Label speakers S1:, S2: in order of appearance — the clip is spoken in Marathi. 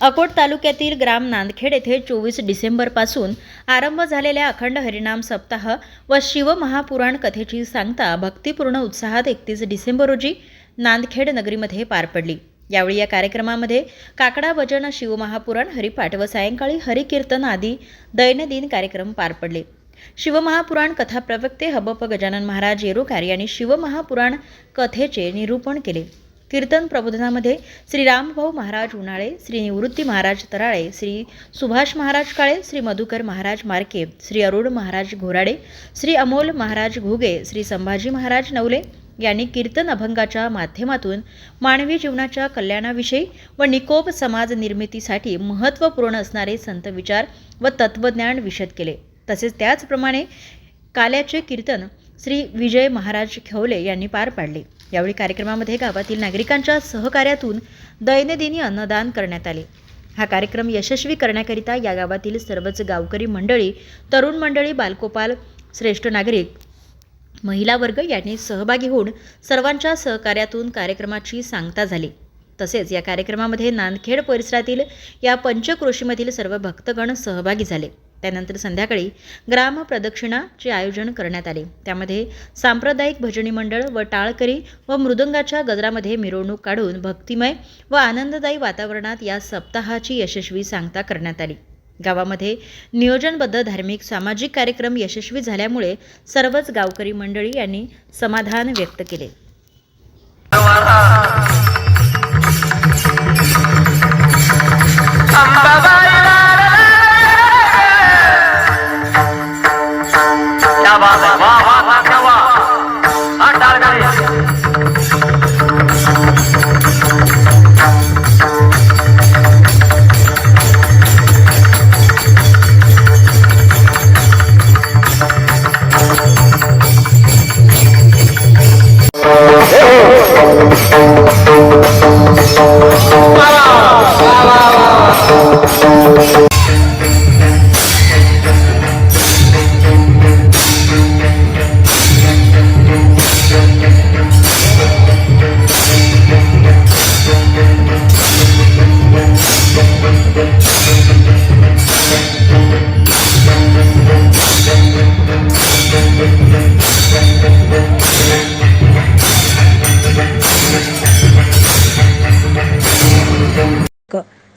S1: अकोट तालुक्यातील ग्राम नांदखेड येथे चोवीस डिसेंबरपासून आरंभ झालेल्या अखंड हरिनाम सप्ताह व शिवमहापुराण कथेची सांगता भक्तिपूर्ण उत्साहात एकतीस डिसेंबर रोजी नांदखेड नगरीमध्ये पार पडली. यावेळी या कार्यक्रमामध्ये काकडा भजन शिवमहापुराण हरिपाठ व सायंकाळी हरिकीर्तन आदी दैनंदिन कार्यक्रम पार पडले. शिवमहापुराण कथा प्रवक्ते हबप गजानन महाराज येरुकार यांनी शिवमहापुराण कथेचे निरूपण केले. कीर्तन प्रबोधनामध्ये श्री रामभाऊ महाराज उन्हाळे श्री निवृत्ती महाराज तराळे श्री सुभाष महाराज काळे श्री मधुकर महाराज मार्के श्री अरुण महाराज घोराडे श्री अमोल महाराज घुगे श्री संभाजी महाराज नवले यांनी कीर्तन अभंगाच्या माध्यमातून मानवी जीवनाच्या कल्याणाविषयी व निकोप समाज निर्मितीसाठी महत्त्वपूर्ण असणारे संत विचार व तत्त्वज्ञान विशद केले. तसेच त्याचप्रमाणे काल्याचे कीर्तन श्री विजय महाराज खेवले यांनी पार पाडले. यावेळी कार्यक्रमामध्ये गावातील नागरिकांच्या सहकार्यातून दैनंदिनी अन्नदान करण्यात आले. हा कार्यक्रम यशस्वी करण्याकरिता या गावातील सर्वच गावकरी मंडळी तरुण मंडळी बालकोपाल श्रेष्ठ नागरिक महिला वर्ग यांनी सहभागी होऊन सर्वांच्या सहकार्यातून कार्यक्रमाची सांगता झाली. तसेच या कार्यक्रमामध्ये नांदखेड परिसरातील या पंचक्रोशीमधील सर्व भक्तगण सहभागी झाले. त्यानंतर संध्याकाळी ग्राम प्रदक्षिणाचे आयोजन करण्यात आले. त्यामध्ये सांप्रदायिक भजनी मंडळ व टाळकरी व मृदंगाच्या गजरामध्ये मिरवणूक काढून भक्तिमय व आनंददायी वातावरणात या सप्ताहाची यशस्वी सांगता करण्यात आली. गावामध्ये नियोजनबद्ध धार्मिक सामाजिक कार्यक्रम यशस्वी झाल्यामुळे सर्वच गावकरी मंडळी यांनी समाधान व्यक्त केले.
S2: क्या
S3: আল্লাহ